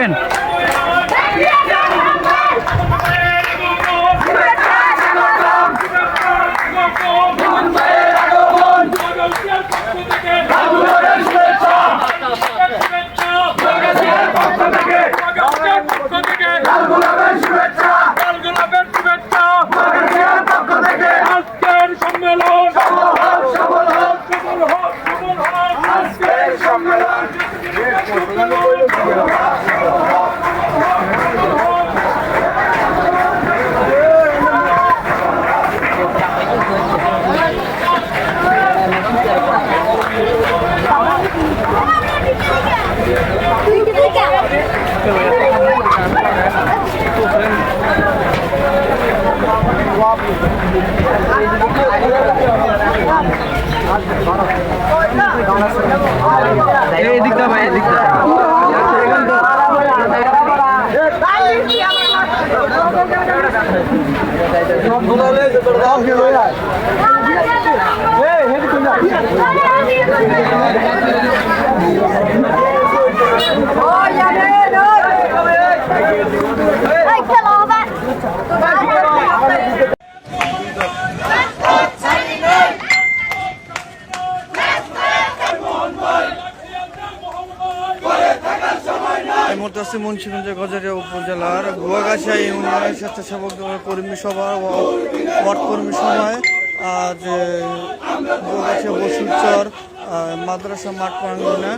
কেন এই দিকটা ভাই এই দিকটা। Hey, মুহূর্তে আছি মুন্সিগঞ্জের গজারিয়া উপজেলার গুয়াগাছা ইউনিয়নের স্বেচ্ছাসেবক কর্মী সভা ওয়ার্ড কর্মী সভায় আজ গুয়াগাছা বসুরচর মাদ্রাসা মাঠ প্রাঙ্গনে